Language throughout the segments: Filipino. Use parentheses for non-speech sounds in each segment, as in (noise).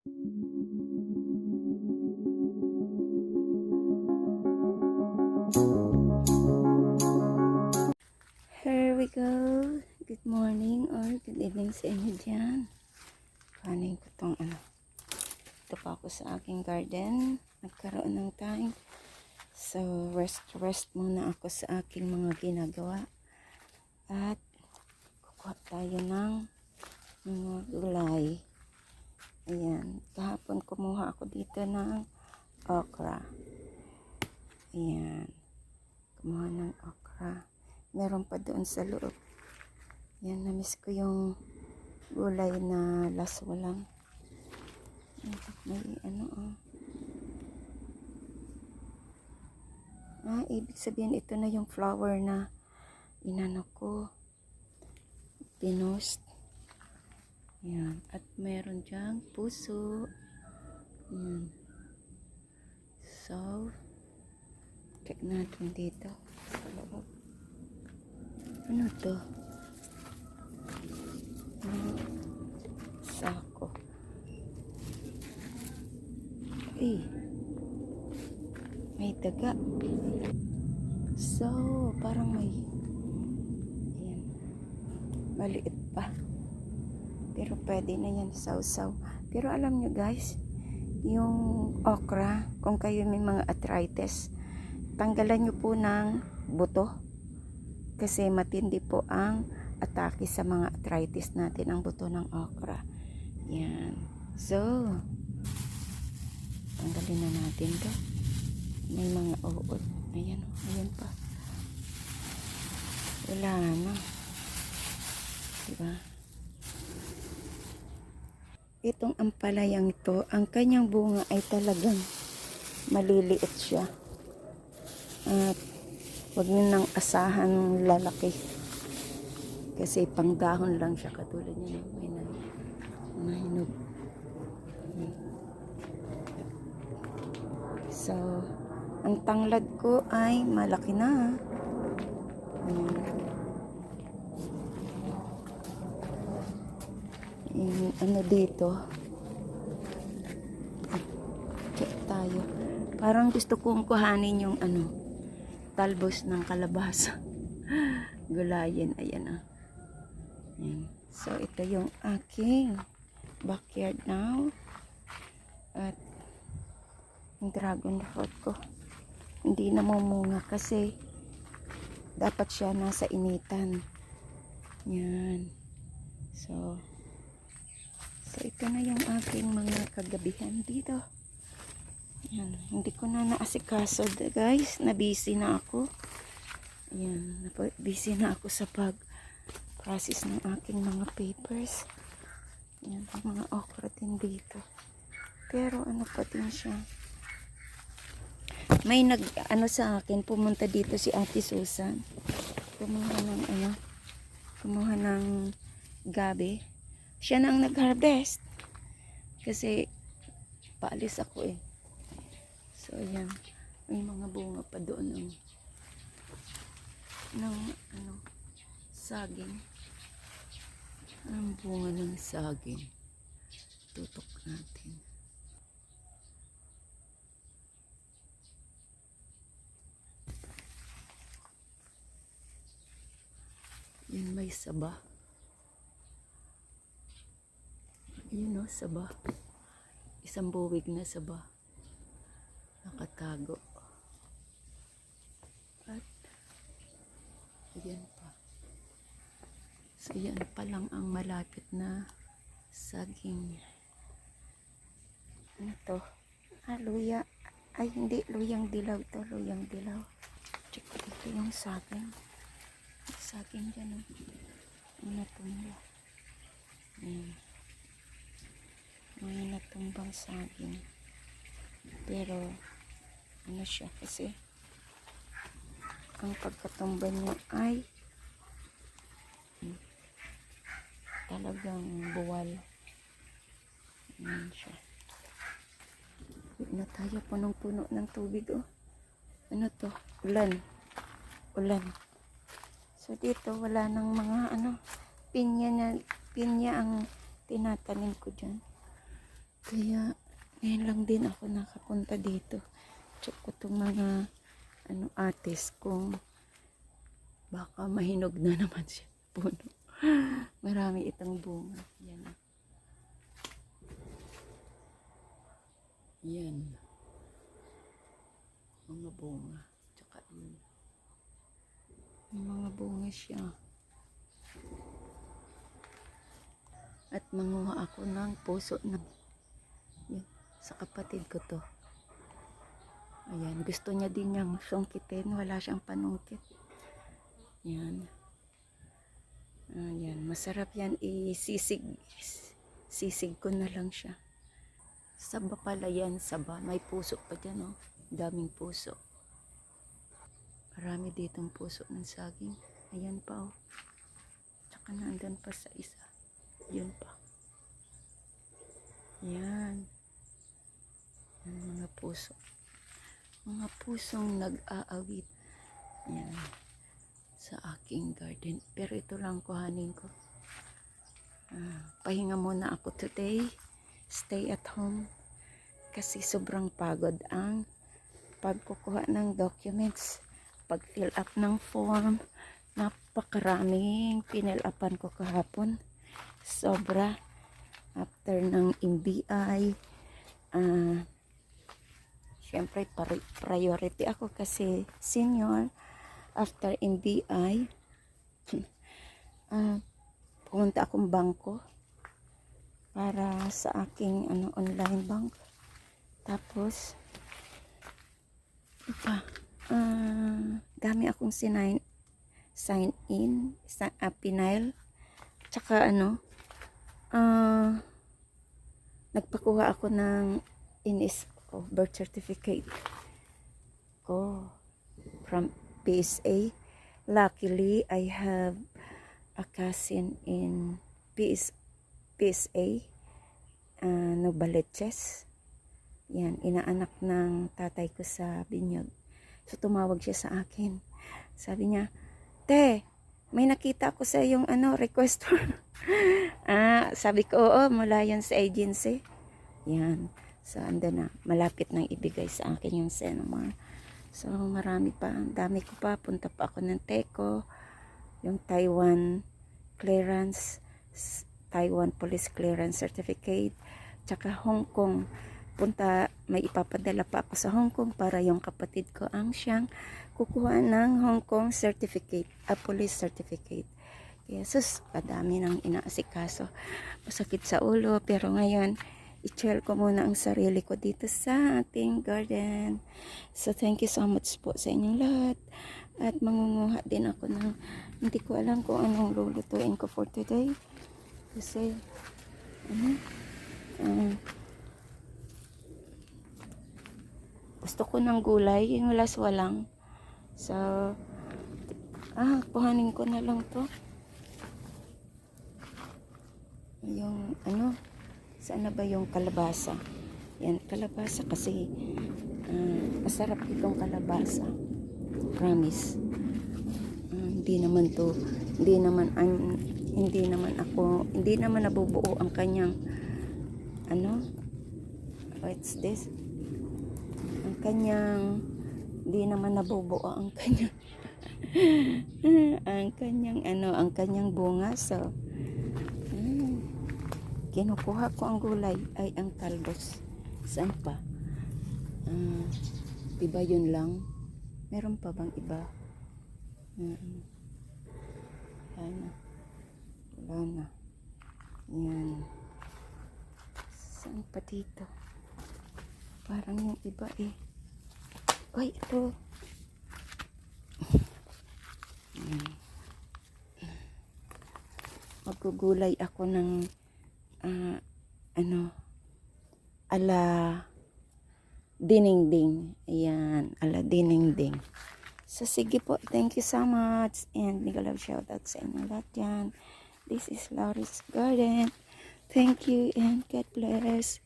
Here we go. Good morning or good evening sa inyo dyan. Kanin ko tong ano. Ito pa ako sa aking garden. Nagkaroon ng time. So, rest, rest muna ako sa aking mga ginagawa. At, kukuha tayo ng mga gulay. Ayan. Kahapon kumuha ako dito ng okra. Ayan. Kumuha ng okra. Meron pa doon sa loob. Yan, namiss ko yung gulay na laswalang. May ano oh. Ah, ibig sabihin ito na yung flower na inano ko. Pinost. Yan. At meron diyang puso. Yan. So, check natin dito. Sa loob. Ano to? Ano? Sako. Eh. May daga. So, parang may ayan. Maliit pa. Pero pwede na yan sausaw. Pero alam nyo guys, yung okra, kung kayo may mga arthritis, tanggalan nyo po ng buto kasi matindi po ang atake sa mga arthritis natin ang buto ng okra. Yan. So, tanggalin na natin to. May mga uod. Ayan, ayan pa. Wala na. Diba? Itong ampalayang ito, ang kanyang bunga ay talagang maliliit siya. At Huwag nyo nang asahan lalaki. Kasi pangdahon lang siya katulad niya. May na, nahinog. So, ang tanglad ko ay malaki na. Ayan. Yung ano dito. Check tayo. Parang gusto kong kuhanin yung ano talbos ng kalabasa. (laughs) Gulayin, ayan ah. Ayan. So, ito yung aking backyard now. At yung dragon fruit ko. Hindi na mamunga kasi dapat siya nasa initan. Yan. So, so ito na yung aking mga kagabihan dito. Yan, hindi ko na naasikaso guys, na busy na ako. Yan, busy na ako sa pag process ng aking mga papers. Yan, mga okra din dito. Pero ano pa din siya. May nag, ano sa akin, pumunta dito si Ate Susan. Kumuha ng ano, kumuha ng gabi. Siya na ang nag-harvest. Kasi, paalis ako eh. So, ayan. May mga bunga pa doon ng, ng ano, saging. Ang bunga ng saging. Tutok natin. Yan may saba. Yun o, saba. Isang buwig na saba nakatago. At ayan pa. So yan pa lang ang malapit na saging. Ano to ah luya. Ay hindi. Luyang dilaw to. Luyang dilaw. Check ko dito yung saging. Saging dyan oh. Ang natumba ayan may natumbang saging pero ano siya kasi ang pagkatumba niya ay talagang buwal. Yan siya. Na tayo punong-puno ng tubig oh. Ano to? Ulan. Ulan. So dito wala nang mga ano pinya na pinya ang tinatanim ko dyan Kaya, ngayon lang din ako nakapunta dito. Check ko itong mga ano, artist kung baka mahinog na naman siya. Puno. (laughs) Marami itong bunga. Yan. Yan. Mga bunga. Tsaka yun. May mga bunga siya. At manguha ako ng puso ng sa kapatid ko to. Ayan, gusto niya din niyang sungkitin. Wala siyang panungkit. Yan. Ayan, masarap yan isisig. Sisig ko na lang siya. Saba pala yan, saba. May puso pa dyan, oh. Daming puso. Marami ditong puso ng saging. Ayan pa, oh. Tsaka nandun pa sa isa. Yun pa. Yan. Yan mga puso. Mga pusong nag-aawit. Yan. Sa aking garden. Pero ito lang kuhanin ko. Ah, pahinga muna ako today. Stay at home. Kasi sobrang pagod ang pagkukuha ng documents. Pag-fill up ng form. Napakaraming pinil upan ko kahapon. Sobra. After ng MBI. Ah, Siyempre, priority ako kasi senior. After MBI, (laughs) ah, pumunta akong bangko para sa aking ano, online bank. Tapos, iba, ah, dami akong sinign, sign in, sa uh, pinail, tsaka ano, ah, nagpakuha ako ng inis ko, birth certificate ko from PSA. Luckily, I have a cousin in PS, PSA, uh, Novaliches. Yan, inaanak ng tatay ko sa Binyag. So, tumawag siya sa akin. Sabi niya, Te, may nakita ko sa yung ano, request for... (laughs) ah, sabi ko, oo, mula yan sa agency. Yan. So, ando na. Malapit nang ibigay sa akin yung Senomar. So, marami pa. Ang dami ko pa. Punta pa ako ng TECO. Yung Taiwan clearance. Taiwan Police Clearance Certificate. Tsaka Hong Kong. Punta, may ipapadala pa ako sa Hong Kong para yung kapatid ko ang siyang kukuha ng Hong Kong certificate, a police certificate. Kaya sus, kadami nang inaasikaso. Masakit sa ulo, pero ngayon, i-chill ko muna ang sarili ko dito sa ating garden. So, thank you so much po sa inyong lahat. At mangunguha din ako ng, hindi ko alam kung anong lulutuin ko for today. Kasi, ano, ah, gusto ko ng gulay, yung walang So, ah, kuhanin ko na lang to. Yung, ano, saan na ba yung kalabasa? Yan, kalabasa kasi ah, masarap itong kalabasa. Promise. Ah, hindi naman to, hindi naman an, hindi naman ako, hindi naman nabubuo ang kanyang ano? What's this? Ang kanyang hindi naman nabubuo ang kanyang (laughs) ang kanyang ano, ang kanyang bunga. So, kinukuha ko ang gulay ay ang talbos. Saan pa? Ah, iba yun lang. Meron pa bang iba? Mm, wala na. Wala na. Yan. Saan pa dito? Parang yung iba eh. Ay, ito. (laughs) Magugulay ako ng ah, ano ala dinengding. Ayan, ala dinengding. So, sige po. Thank you so much. And love shoutout sa inyo lahat yan. This is Laurie's Garden. Thank you and God bless.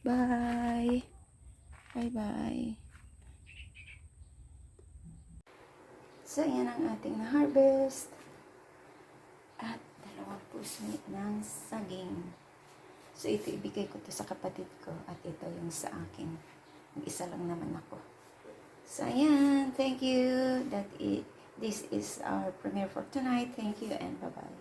Bye. Bye-bye. So, yan ang ating na-harvest. At dalawang puso ng saging. So, ito ibigay ko to sa kapatid ko at ito yung sa akin. Mag-isa lang naman ako. So, ayan. Thank you. That i- this is our premiere for tonight. Thank you and bye-bye.